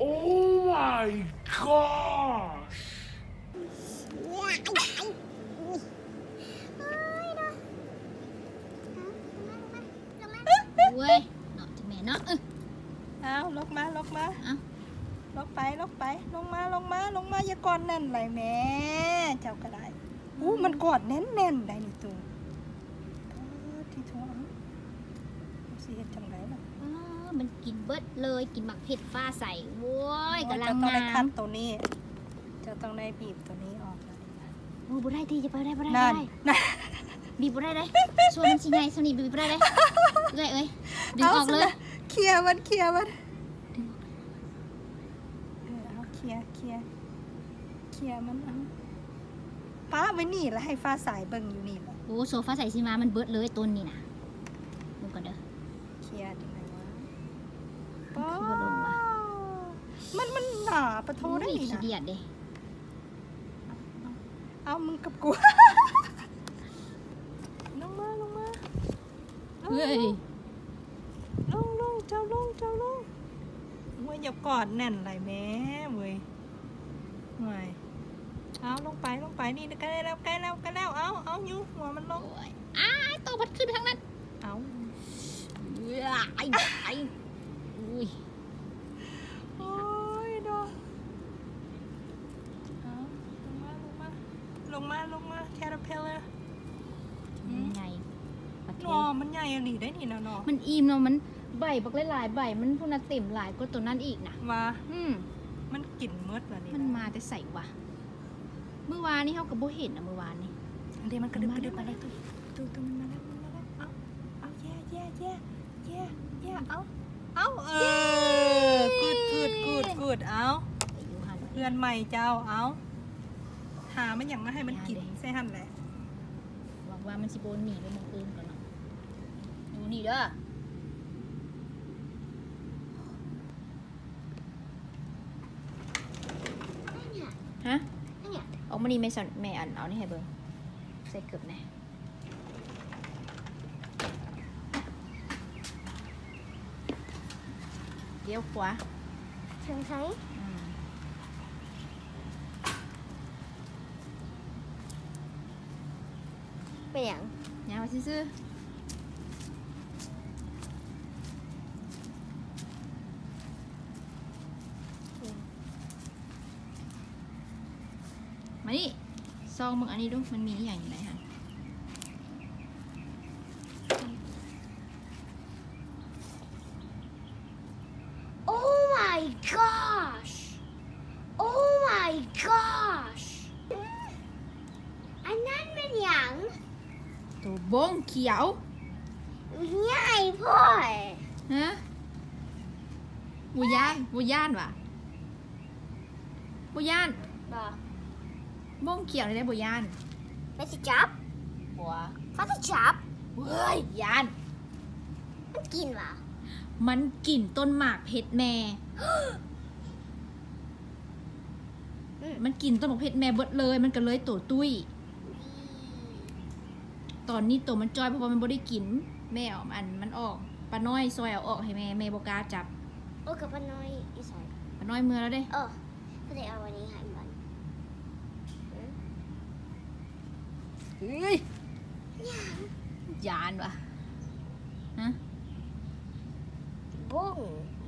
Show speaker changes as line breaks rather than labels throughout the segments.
Oh my gosh!
เว้ยเนาะจะแม่เนาะเออ
เอาลกมาลกมา
เอา
ลกไปลกไปลงมาลงมาลงมาอย่ากอดแน่นไหลแม่เจ้าก็ได้อู้มันกอดแน่นแน่นๆได้นี่ตูเออที่ท้องเอาสิเฮ็ดจังไดล่ะ
อ๋อ มันกินเบิดเลยกินหมักเผ็ดฟ้าใสโว้ยกำลั
เจ้างต้องได้
งา
คั
ม
ดตัวนี้เจ้าต้องได้บีบตัวนี้ออกแล้ว
โอ้บ่ได้ทีจะไปได้บ่ได้บ่
นั่น
ได้
นั่น
บีบบ่ได้เลยส่วนมันสิใหญ่ส่วนนี้บีบบ่ได้เลยเอ้ยเอ้ยดึงออกเลยา
สินะเคลียร์มันเคลียร์มันเออเอาเคลียร์เคลียร์เคลียร์มันเอาป้าไว้นี่แล้วให้ฟ้าสายเบิ่งอยู่นี่แหละ
โอ้โซฟาใส่สิมามันเบิดเลยต้นนี่นะมึงก่อนเด้อ
เคลียร์จังไงวะ
มันคือว่าลงวะ
มันมันหนาปะโทได้
โอ้ย
นี่
ขี้
นะ
เดียดเด้
เอามึงกับกู ลงมาลงมา
เฮ้ย
ลงลงเจ้าลงเจ้าลงเว้ยอย่ากอดแน่นไรแม่เว้ยเว้ยเอาลงไปลงไปนี่ใกล้แล้วใกล้แล้วใกล้แล้วเอาเอาอยู่หัวมันลง
โอ้ยอ้ายโตพัดขึ้นทางนั้น
เอา
เอ้ยไอ้ไอ้อุ้ย
โอ้ยดอเอาลงมาลงมาลงมาลงมาแคทเพลเลอร์
มันไงปะ
น
โถ
อมันใหญ่อะหลีได้นี่นะนอ
มันอิ่มเนาะมันใบบักหลายๆใบมันพุ่นน่ะเต็มหลายก็ตัวนั้นอีกนะ
ว่า
อืม
มันกลิ่นมืดว่ะนี่
มันมาแต่ใส่วะเมื่อวานนี้เขากับโบเห็นนะเมื่อวานนี้
เดี๋ยวมันกระดึบ
มัน
ก
มา
ระดึบ
แล้ว
มาแล้วตัวตัวมันมาแล้วมันมาแล้วเอาเอาแย่แย่แย่แย่แย่เอาเอาเออกูดกูดกูดกูดเอา
ไปอยู่หัน
เพื่อนใหม่เจ้าเอาหามันอย่างมาให้มันกินใส่หันแหละ
หวังว่ามันสิโบนหนีไปหมองอื่นก่อนเนาะอยู่นี่เด้อฮะออกมานี่แม่สอนแม่อันเอานี่ให้เบิ่งใส่เกือบแน่เดี๋ยวขวา
ถึงใช้
อืม
เป็นอย่าง
ยาวซื่อๆมานี่ซ องมึงอันนี้ดูมันมีอย่างไหนฮะ
โอ้ my gosh โอ้ my gosh อันนั้นเป็นอย่าง
ตัวบงเขียว
ใหญ่พ่อ
ฮะบูย่านบูย่านวะบูย่าน
บ อก
บงเขียวเลยได้บูย่าน
ไปสิจับ
บัว
เขาจะจับ
เฮ้ยย่าน
มันกินเหรอ
มันกลิ่นต้นหมากเพชรแม่ มันกินต้นหมากเพชรแม่เบิดเลย มันก็เลยตัวตุ้ย ตอนนี้ตัวมันจอยเพราะว่ามันบ่ได้กิน แม่เอาอันมันออกป้าน้อยซอยเอาออกให้แม่แม่บ่กล้าจับ
โอ้กับป้าน้อยอีสาน
ป้าน้อยเมื่อแล้วเด้
เออก็เลยเอาวันนี้ให้มัน
เฮ้ยยานวะฮะ
บุ้ง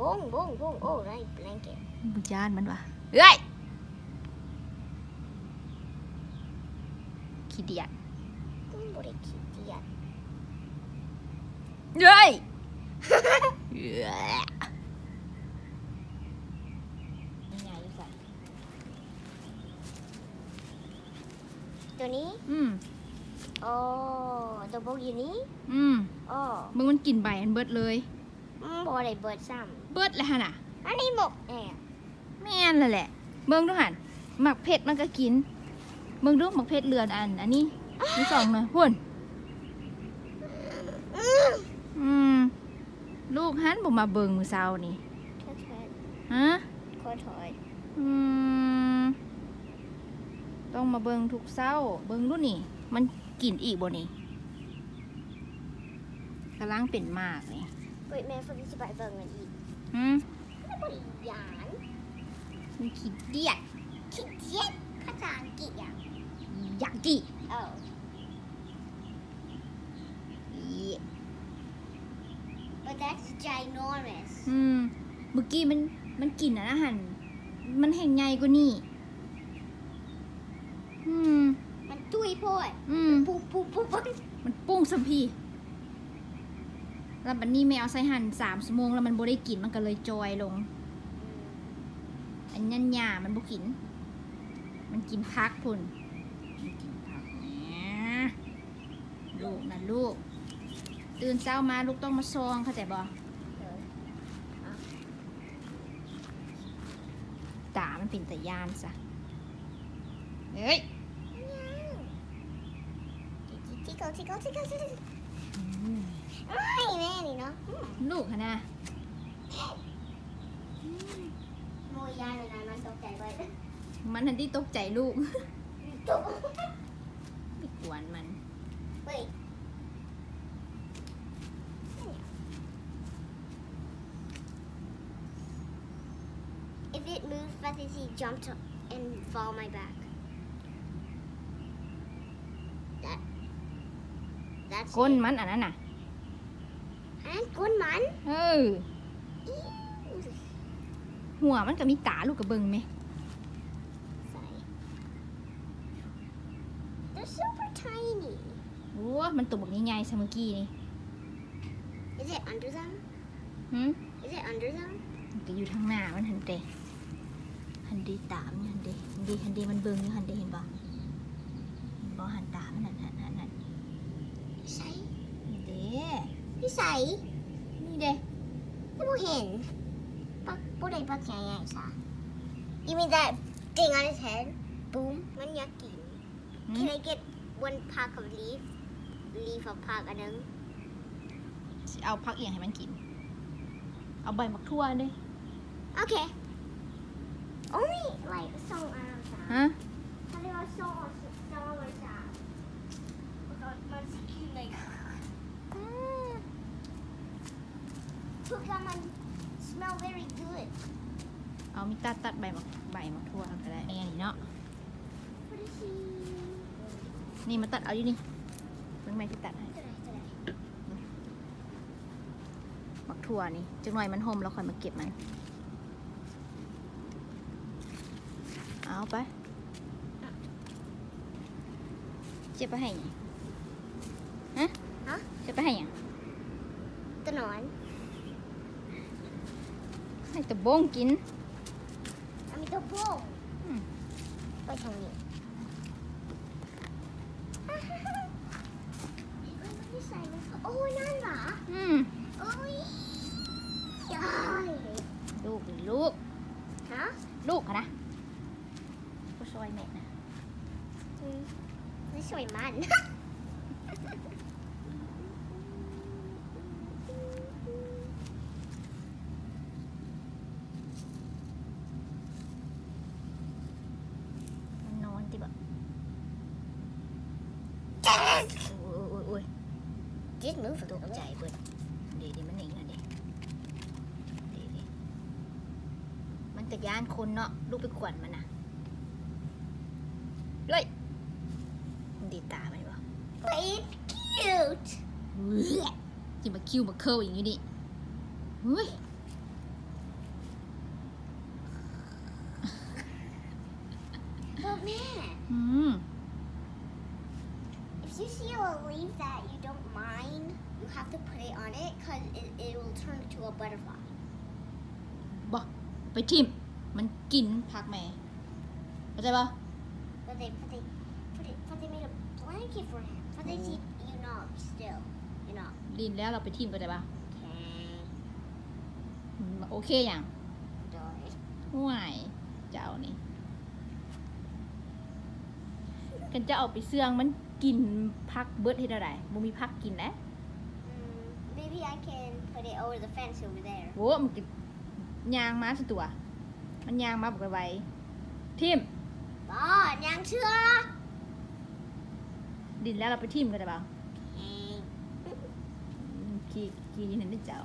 บุ้งบุ้งบุ้งโอ้ไรแรงเก็บ
บุยานมันวะเฮ้ยขี้เดียด
บุ้งบริขี้เกียจ
เฮ้ยนี่ไงใส่
ตัวนี้
อืม
โอ้ตัวบุกอยู่นี้
อืม
โอ้
มึงมันกินใบอันเบิดเลย
อืมบอได้เบิดซ้
เบิดแล้วฮะน่ะำ
อันนี้หมกแอบ
แม่นและแหละ เบิ่งดูหันหมักเผ็ดมันก็กิน เบิ่งดูหมักเผ็ดเลือนอัน อันนี้มีสองเลยหุ่นอืม ลูกหันบ่มาเบิ่งมือเช้านี่
เถิดเถิด
ฮะ
ขอถอย
อืม ต้องมาเบิ่งทุกเช้า เบิ่งดูนี่ มันกินอีกบ่นี่กำลังเป็นมากนี่
เปิดแม่ฟังสบายเบิ่งกันอีก
หืม
แล้วบริยาน
มันขี้เดียด
ขี้เกียจภาษาอังกฤษอะ
อยากกิ
เออ but that's ginormous
อืมเมื่อกี้มันมันกินอะนะหันมันแห่งใหญ่กว่านี่ อืม
มันตุยโพด
อืม
ปุ๊บปุ๊บปุ๊บปุ๊บ
มันปุ้งสัมพีแล้วบัดนี้แมวใส่หั่นสามชั่วโมงแล้วมันบ่ได้กินมันก็เลยจอยลง อันยันหญ้ามันบ่กิน มันกินพักพุ่นมันกินพักแหมลูกนะลูก ตื่นเช้ามาลูกต้องมาซองเข้าใจบ่ตามันเป็นตะยานซะเฮ้ย
ทิกเกิลทิกเกิลทิกเกิลทิกเกิลไอ้แม่นี่เนาะ
ลูกค่ะนะ
โมยยายเลยนะมันตกใจไป
มันทันที่ตกใจลูก
ตุ๊บ
ไม่กวนมัน
เฮ้ย If it moves, Fantasy jumped and fall on my back. That. That's
ก้น
it.
มันอันนั้นน่ะ
And good man.
เออ หัวมันก็มีตาลูกกระเบิงไหม
Sorry. They're super tiny.
โอ้มันตัวแบบนี้ไงซะเมื่อกี้นี่
Is it under them?
หืม
Is it under them?
มันก็อยู่ทางหน้ามันหันเดหันเดตามนหันเดหันเดหันเดมันเบิงอยู่หันเดเห็นบ่เห็นบ่หันตามันหันหันหันหัน
ใส่
หันเด
พี่ใส่
นี่เด
ที่บูเห็นปักบูได้ปักใหญ่ๆซะ You mean that thing on his head? Boom. มันอยากกิน
หืม
Can I get one pack of leaf? Leaf of pack อันนึง
สิเอาพักเอียงให้มันกิน เอาใบมักทั่วเด้
Okay. Only like song อันนั้นซะ
ฮะ
เขาเรียกว่า song สองอันซะมันสิกิน เลยทุกอย่างมัน smell very good
เอามีตัดตัดใบมักใบมักทั่วก็ได้นี่อันนี้เนาะ
What is he?
นี่มาตัดเอาอยู่นี่เบิ่งแม่ที่ตัดให้
ตัวไหนตัวไหน
มักทั่วนี่จังหน่อยมันห่มแล้วค่อยมาเก็บมัน เอาไป เจ็บไปให้หยังฮะ
ฮะ
เจ็บไปให้หยัง
ตัวหนอน
ให้ตะบงกิน
อันมีตัวโป่ง
อืม
ไปทางนี้โอ้ยนั่นเหรอ
อืม
โอ้ยยาย
ลูกหรือลูก
ฮะ
ลูกอะนะก็ช่วยแม่นะ
อืมไม่สวยมัน
มัน โอ้ยโอ้ยโอ้ยโอ้ย
Just move a
ตก
little
ใจ
bit.
เบิดเดี๋ยวเดี๋ยวมันหนีนะเดี๋ยวเดี๋ยวเดี๋ยวมันจะย่านคนเนาะลูกไปขวนมันนะเลยมันดีตามันวะ
But it's cute.
จิมาคิวมาเคิลอย่างนี้ดิเฮ้ย
But man,
อืม
if you see a leaf that you don't mind, you have to put it on it because it, it will turn into a butterfly.
บอกไปทิมมันกินผักแม่เข้าใจปะ
But they but they put it but they made a blanket for him. But they see you know still. You know.
ดินแล้วเราไปทิมเข้าใจปะ
Okay.
อืมโอเคอย่าง
Die.
ห่วยเจ้านี่กันจะเอาไปเสื่องมัน กินพักเบิดให้ได้ไรบ่มีพักกินแล้ว
Mm, maybe I can put it over the fence over there.
โว้มันกินยางมาสิตัว มันยางมาบอกไว้ทิม
Oh, nhang chưa?
ดินแล้วเราไปทิมกันได้ปะ
Okay.
ขี่ขี่เห็นได้เจ้า